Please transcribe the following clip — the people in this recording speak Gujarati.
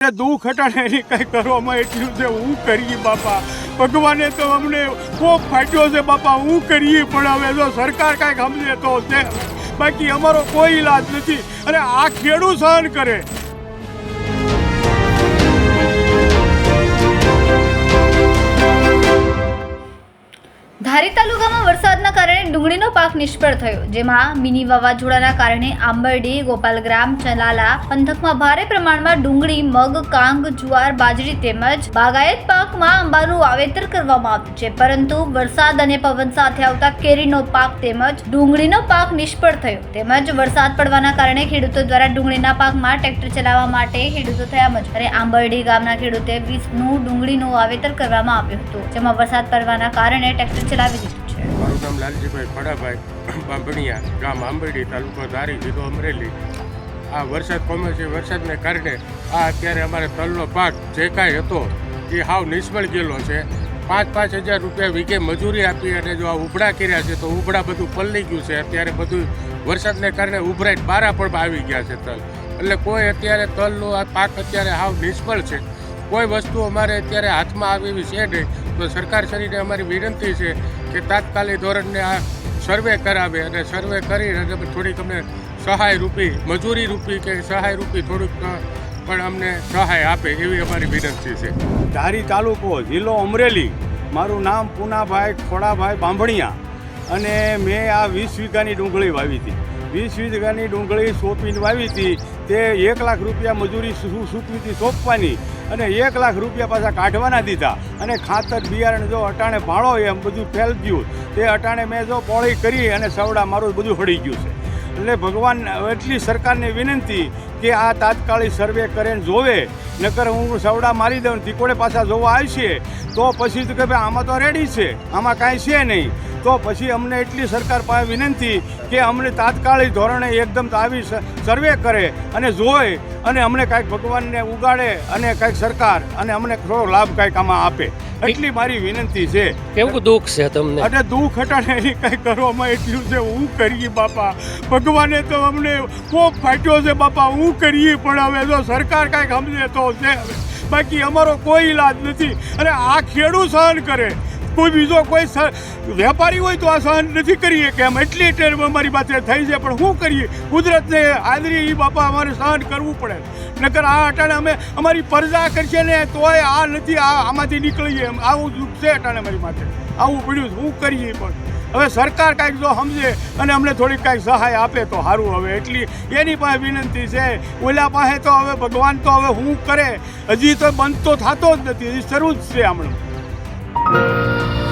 દુઃખ હટાણે એની કંઈ કરવામાં એટલું છે, હું કરીએ બાપા. ભગવાને તો અમને કોપ ફાટ્યો છે બાપા, હું કરીએ, પણ હવે જો સરકાર કાંઈક સમજે તો છે. બાકી અમારો કોઈ ઈલાજ નથી. અને આ ખેડૂત સહન કરે. ડુંગળીનો પાક નિષ્ફળ થયો, જેમાં મિની વાવાઝોડાના કારણે આંબરડી, ગોપાલગ્રામ, ચલાલા પંથકમાં ભારે પ્રમાણમાં ડુંગળી, મગ, કાંગ, જુવાર, બાજરી તેમજ બાગાયત પાકમાં આંબાનું વાવેતર કરવામાં આવ્યું છે. પરંતુ વરસાદ અને પવન સાથે આવતા કેરીનો પાક તેમજ ડુંગળીનો પાક નિષ્ફળ થયો. તેમજ વરસાદ પડવાના કારણે ખેડૂતો દ્વારા ડુંગળીના પાકમાં ટ્રેક્ટર ચલાવવા માટે ખેડૂતો થયા મજબૂર આંબરડી ગામના ખેડૂતે વીસનું ડુંગળીનું વાવેતર કરવામાં આવ્યું હતું, જેમાં વરસાદ પડવાના કારણે ટ્રેક્ટર ચલાવી દીધું. નામ લાલજીભાઈ ફળાભાઈ બાંભણિયા, ગામ આંબરડી તાલુકો ધારી, જિલ્લો અમરેલી. આ વરસાદ કોમે છે, વરસાદને કારણે આ અત્યારે અમારે તલનો પાક જે કાંઈ હતો, એ હાવ નિષ્ફળ ગયેલો છે. પાંચ પાંચ હજાર રૂપિયા વીઘે મજૂરી આપી અને જો આ ઉભડા કર્યા છે, તો ઉભડા બધું પલળી ગયું છે. અત્યારે બધું વરસાદને કારણે ઉભરાઈ બારા પણ આવી ગયા છે તલ. એટલે કોઈ અત્યારે તલનો આ પાક અત્યારે હાવ નિષ્ફળ છે. કોઈ વસ્તુ અમારે અત્યારે હાથમાં આવી એવી છે નહીં. સરકાર શ્રીને અમારી વિનંતી છે કે તાત્કાલિક ધોરણને આ સર્વે કરાવે અને સર્વે કરી અને થોડીક અમને સહાય રૂપી, મજૂરી રૂપી કે સહાય રૂપી થોડુંક પણ અમને સહાય આપે એવી અમારી વિનંતી છે. ધારી તાલુકો, જિલ્લો અમરેલી, મારું નામ પૂનાભાઈ ખોડાભાઈ બાંભણિયા અને મેં આ વીસ વીઘાની ડુંગળી વાવી હતી. વીસ વીઘાની ડુંગળી સોંપીને વાવી હતી. તે એક લાખ રૂપિયા મજૂરી સૂકવી હતી સોંપવાની અને એક લાખ રૂપિયા પાછા કાઢવાના દીધા. અને ખાતર બિયારણ જો અટાણે ભાળો એમ બધું ફેલ ગયું. તે અટાણે મેં જો પોળી કરી અને સવડા મારું બધું હળી ગયું છે. એટલે ભગવાન એટલી સરકારને વિનંતી કે આ તાત્કાલિક સર્વે કરે જોવે. નકર હું સવડા મારી દઉં તીકોડે પાછા જોવા આવશે તો પછી તો કે ભાઈ આમાં તો રેડી છે. આમાં કાંઈ છે નહીં. તો પછી અમને એટલી સરકાર પાસે વિનંતી કે અમને તાત્કાલિક ધોરણે એકદમ આવી સર્વે કરે અને જોઈ અને અમને કાંઈક ભગવાનને ઉગાડે અને કાંઈક સરકાર અને અમને થોડો લાભ કાંઈક આમાં આપે. એટલી મારી વિનંતી છે. કેવું દુઃખ છે તમને? અને દુઃખ હટાણે એની કંઈ કરવામાં એટલું છે હું કરીએ બાપા. ભગવાને તો અમને કોપ ફાટ્યો છે બાપા હું કરીએ પણ હવે જો સરકાર કાંઈક સમજે તો છે. બાકી અમારો કોઈ ઈલાજ નથી. અને આ ખેડૂત સહન કરે. કોઈ બીજો કોઈ વેપારી હોય તો આ સહન નથી કરીએ કે એમ. એટલી ટેર અમારી પાસે થઈ છે, પણ શું કરીએ? કુદરતને આદરી એ બાપા અમારે સહન કરવું પડે. નકર આ અટાણે અમે અમારી પરજા કરશે ને તોય આ નથી, આ આમાંથી નીકળીએ એમ. આવું દુઃખ છે અટાણે અમારી માટે આવું પડ્યું શું કરીએ પણ? હવે સરકાર કાંઈક જો સમજે અને અમને થોડીક કાંઈક સહાય આપે તો સારું હવે. એટલી એની પાસે વિનંતી છે. ઓલા પાસે તો હવે ભગવાન તો હવે હું કરે? હજી તો બંધ તો થતો જ નથી, હજી શરૂ જ છે હમણાં. Música